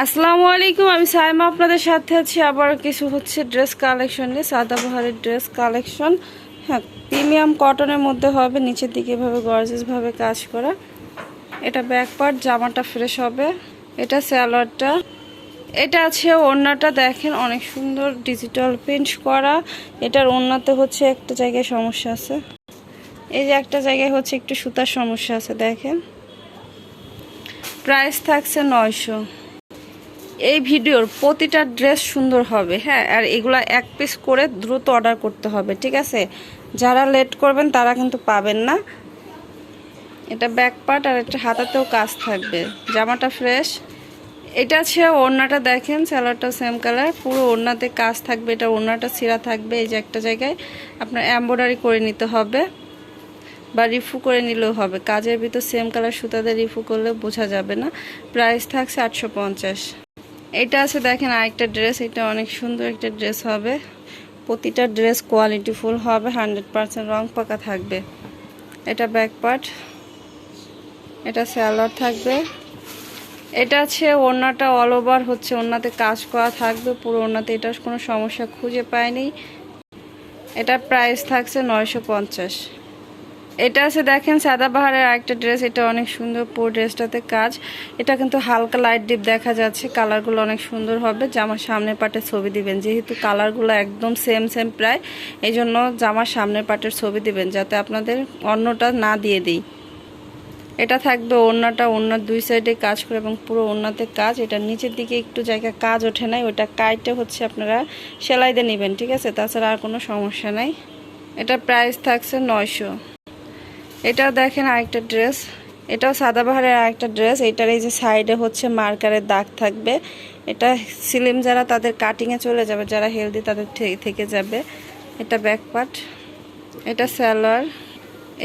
আসসালামু আলাইকুম, আমি সাইমা আপনাদের সাথে আছি। আবার কিছু হচ্ছে ড্রেস কালেকশন নিয়ে। সাদাবাহারের ড্রেস কালেকশন হ্যাঁ প্রিমিয়াম কটনের মধ্যে হবে। নিচের দিকে এভাবে গর্জেসভাবে কাজ করা। এটা ব্যাক পার্ট জামাটা ফ্রেশ হবে। এটা স্যালোয়ারটা এটা আছে ওড়নাটা, দেখেন অনেক সুন্দর ডিজিটাল প্রিন্ট করা। এটার ওড়নাতে হচ্ছে একটা জায়গায় সমস্যা আছে। এই যে একটা জায়গায় হচ্ছে একটু সুতার সমস্যা আছে, দেখেন। প্রাইস থাকছে নয়শো। এই ভিডিওর প্রতিটা ড্রেস সুন্দর হবে হ্যাঁ আর এগুলা এক পিস করে দ্রুত অর্ডার করতে হবে, ঠিক আছে? যারা লেট করবেন তারা কিন্তু পাবেন না। এটা ব্যাক পার্ট আর একটা হাতাতেও কাজ থাকবে। জামাটা ফ্রেশ এটা আছে ওড়নাটা দেখেন স্যালাডটা সেম কালার পুরো ওড়নাতে কাজ থাকবে, এটা ওড়নাটা ছিঁড়া থাকবে, এই যে একটা জায়গায় আপনার এম্ব্রয়ডারি করে নিতে হবে বা রিফু করে নিলেও হবে। কাজের ভিতর সেম কালার সুতাতে রিফু করলে বোঝা যাবে না। প্রাইস থাকছে আটশো পঞ্চাশ। এটা আছে, দেখেন আরেকটা ড্রেস এটা অনেক সুন্দর একটা ড্রেস হবে। প্রতিটা ড্রেস কোয়ালিটিফুল হবে হান্ড্রেড পারসেন্ট রং পাকা থাকবে। এটা ব্যাক পার্ট এটা স্যালোয়ার থাকবে। এটা আছে, ওড়নাটা অল ওভার হচ্ছে, ওড়নাতে কাজ করা থাকবে, পুরো ওড়নাতে এটার কোনো সমস্যা খুঁজে পায়নি এটা প্রাইস থাকছে নয়শো পঞ্চাশ। এটা আছে, দেখেন, সাদা সাদাবাহারের একটা ড্রেস এটা অনেক সুন্দর, পুরো ড্রেসটাতে কাজ। এটা কিন্তু হালকা লাইট ডিপ দেখা যাচ্ছে কালারগুলো অনেক সুন্দর হবে। জামার সামনের পাটের ছবি দিবেন, যেহেতু কালারগুলো একদম সেম সেম প্রায় এই জন্য জামার সামনের পাটের ছবি দিবেন, যাতে আপনাদের অন্যটা না দিয়ে দিই। এটা থাকবে ওড়নাটা, ওড়নার দুই সাইডে কাজ করে এবং পুরো ওড়নাতে কাজ। এটা নিচের দিকে একটু জায়গা কাজ ওঠে নাই, ওটা কাইটে হচ্ছে আপনারা সেলাই দিয়ে নেবেন, ঠিক আছে? তাছাড়া আর কোনো সমস্যা নাই। এটা প্রাইস থাকছে নয়শো। এটাও দেখেন আরেকটা ড্রেস। এটাও সাদাবাহারের আরেকটা ড্রেস। এটার এই যে সাইডে হচ্ছে মার্কারের দাগ থাকবে। এটা সিলিম যারা তাদের কাটিংয়ে চলে যাবে, যারা হেলদি তাদের থেকে যাবে। এটা ব্যাকপার্ট এটা স্যালোয়ার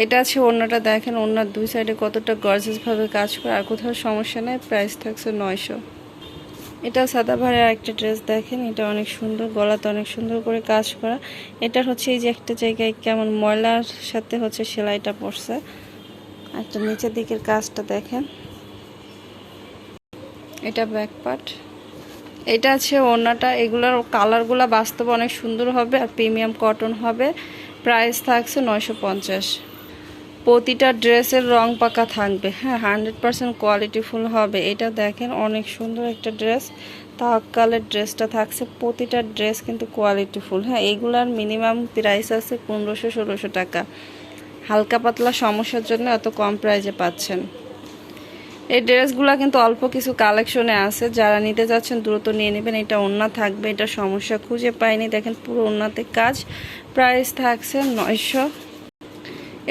এটা আছে অন্যটা দেখেন অন্যার দুই সাইডে কতটা গর্জেসভাবে কাজ করে, আর কোথাও সমস্যা নেই। প্রাইস থাকছে নয়শো। এটা সাদাবাহারের একটা ড্রেস দেখেন, এটা অনেক সুন্দর, গলাতে অনেক সুন্দর করে কাজ করা। এটার হচ্ছে এই যে একটা জায়গায় কেমন ময়লার সাথে হচ্ছে সেলাইটা পড়ছে। একটা নিচের দিকের কাজটা দেখেন। এটা ব্যাক পার্ট এটা আছে ওড়নাটা, এগুলোর কালারগুলো বাস্তবে অনেক সুন্দর হবে আর প্রিমিয়াম কটন হবে। প্রাইস থাকছে নয়শো পঞ্চাশ। প্রতিটা ড্রেসের রং পাকা থাকবে। হ্যাঁ হান্ড্রেড পারসেন্ট কোয়ালিটিফুল হবে। এটা দেখেন, অনেক সুন্দর একটা ড্রেস। তাহকালের ড্রেসটা থাকছে। প্রতিটা ড্রেস কিন্তু কোয়ালিটিফুল। হ্যাঁ এইগুলার মিনিমাম প্রাইস আছে পনেরোশো, ষোলোশো টাকা। হালকা পাতলা সমস্যার জন্য এত কম প্রাইজে পাচ্ছেন। এই ড্রেসগুলো কিন্তু অল্প কিছু কালেকশনে আছে। যারা নিতে যাচ্ছেন, দ্রুত নিয়ে নেবেন। এটা ওন্না থাকবে, এটা সমস্যা খুঁজে পাইনি। দেখেন, পুরো ওন্নাতে কাজ। প্রাইস থাকছে নয়শো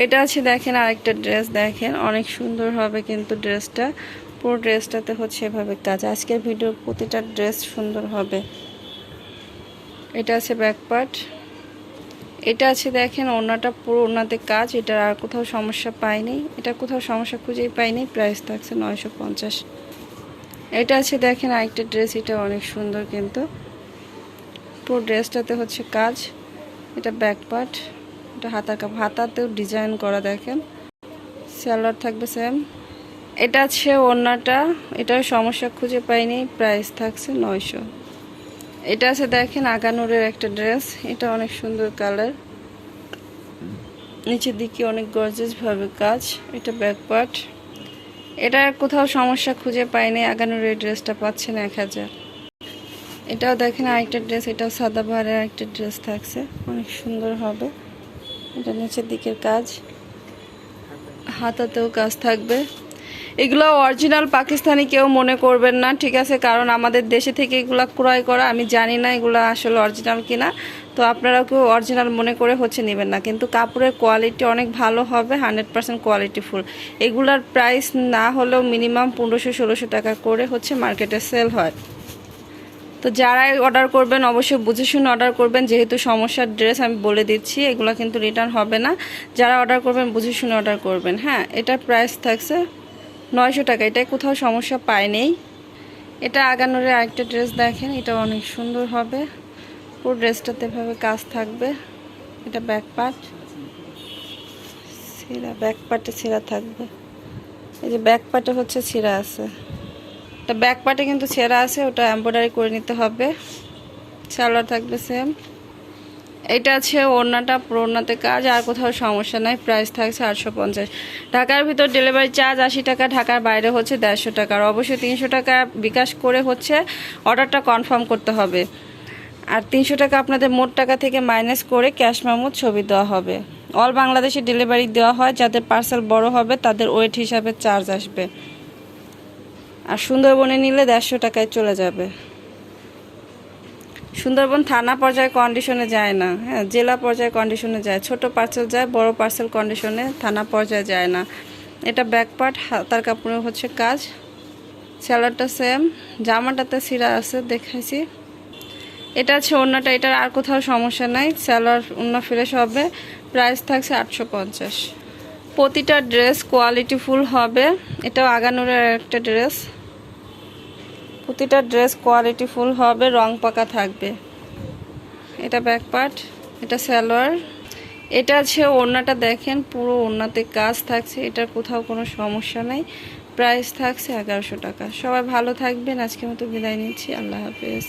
এটা আছে দেখেন আরেকটা ড্রেস, দেখেন অনেক সুন্দর হবে কিন্তু ড্রেসটা। পুরো ড্রেসটাতে হচ্ছে এভাবে কাজ। আজকের ভিডিওর প্রতিটা ড্রেস সুন্দর হবে। এটা আছে ব্যাক পার্ট এটা আছে দেখেন ওনাটা পুরো ওনাতে কাজ। এটার আর কোথাও সমস্যা পাইনি। এটা কোথাও সমস্যা খুঁজেই পাইনি। প্রাইস থাকছে নয়শো পঞ্চাশ। এটা আছে দেখেন আরেকটা ড্রেস। এটা অনেক সুন্দর কিন্তু। পুরো ড্রেসটাতে হচ্ছে কাজ। এটা ব্যাক পার্ট এটা হাতা কাপ হাতাতেও ডিজাইন করা দেখেন। স্যালোয়ার থাকবে সেম এটা আছে ওড়নাটা। এটার সমস্যা খুঁজে পাইনি। প্রাইস থাকছে নয়শো। এটা আছে দেখেন আগানুরের একটা ড্রেস এটা অনেক সুন্দর কালার নিচের দিকে অনেক গর্জেস ভাবে কাজ। এটা ব্যাকপার্ট এটা কোথাও সমস্যা খুঁজে পাইনি। আগানুরের ড্রেসটা পাচ্ছেন এক হাজার। এটাও দেখেন আরেকটা ড্রেস এটাও সাদা ভারের একটা ড্রেস থাকছে। অনেক সুন্দর হবে। এটা নিচের দিকের কাজ। হাতাতেও কাজ থাকবে। এগুলো অরিজিনাল পাকিস্তানি কেউ মনে করবেন না, ঠিক আছে? কারণ আমাদের দেশে থেকে এগুলো ক্রয় করা, আমি জানি না এগুলো আসলে অরিজিনাল কিনা। তো আপনারা কেউ অরিজিনাল মনে করে হচ্ছে নেবেন না। কিন্তু কাপড়ের কোয়ালিটি অনেক ভালো হবে হান্ড্রেড পার্সেন্ট কোয়ালিটিফুল এগুলার প্রাইস না হলেও মিনিমাম পনেরোশো, ষোলোশো টাকা করে হচ্ছে মার্কেটে সেল হয়। তো যারাই অর্ডার করবেন, অবশ্যই বুঝে শুনে অর্ডার করবেন। যেহেতু সমস্যার ড্রেস আমি বলে দিচ্ছি, এগুলো কিন্তু রিটার্ন হবে না। যারা অর্ডার করবেন, বুঝে শুনে অর্ডার করবেন হ্যাঁ? এটা প্রাইস থাকছে নয়শো টাকা। এটাই কোথাও সমস্যা পায়নি। এটা আগানোরে আরেকটা ড্রেস দেখেন, এটা অনেক সুন্দর হবে। পুরো ড্রেসটাতে এভাবে কাজ থাকবে। এটা ব্যাক পার্ট ছিঁড়া ব্যাক পার্টে ছিঁড়া থাকবে। এই যে ব্যাক পার্টে হচ্ছে ছিঁড়া আছে। তা ব্যাক পার্টে কিন্তু ছেঁড়া আছে, ওটা এম্ব্রয়ডারি করে নিতে হবে। সালোয়ার থাকবে সেম এটা আছে ওড়নাটা ওড়নাতে কাজ, আর কোথাও সমস্যা নাই প্রাইস থাকছে আটশো পঞ্চাশ। ঢাকার ভিতর ডেলিভারি চার্জ আশি টাকা, ঢাকার বাইরে হচ্ছে দেড়শো টাকা। আর অবশ্যই তিনশো টাকা বিকাশ করে হচ্ছে অর্ডারটা কনফার্ম করতে হবে। আর তিনশো টাকা আপনাদের মোট টাকা থেকে মাইনাস করে ক্যাশ মেমো ছবি দেওয়া হবে। অল বাংলাদেশে ডেলিভারি দেওয়া হয়, যাদের পার্সেল বড় হবে, তাদের ওয়েট হিসাবে চার্জ আসবে। আর সুন্দরবনে নিলে দেড়শো টাকায় চলে যাবে। সুন্দরবন থানা পর্যায়ে কন্ডিশনে যায় না। হ্যাঁ জেলা পর্যায়ে কন্ডিশনে যায়। ছোট পার্সেল যায়, বড় পার্সেল কন্ডিশনে থানা পর্যায়ে যায় না। এটা ব্যাকপার্ট হাতার কাপড়ে হচ্ছে কাজ। স্যালাডটা সেম জামাটাতে সিরা আছে, দেখাইছি। এটা আছে অন্যটা এটার আর কোথাও সমস্যা নাই। স্যালার অন্য ফ্রেশ হবে। প্রাইস থাকছে আটশো পঞ্চাশ। প্রতিটা ড্রেস কোয়ালিটি ফুল হবে। এটাও আগানোরের একটা ড্রেস প্রতিটা ড্রেস কোয়ালিটি ফুল হবে, রং পাকা থাকবে। এটা ব্যাক পার্ট এটা স্যালোয়ার এটা আছে ওড়নাটা দেখেন, পুরো ওড়নাতে কাজ থাকছে, এটার কোথাও কোনো সমস্যা নাই। প্রাইস থাকছে এগারোশো টাকা। সবাই ভালো থাকবেন আজকে মতো বিদায় নিচ্ছি, আল্লাহ হাফেজ।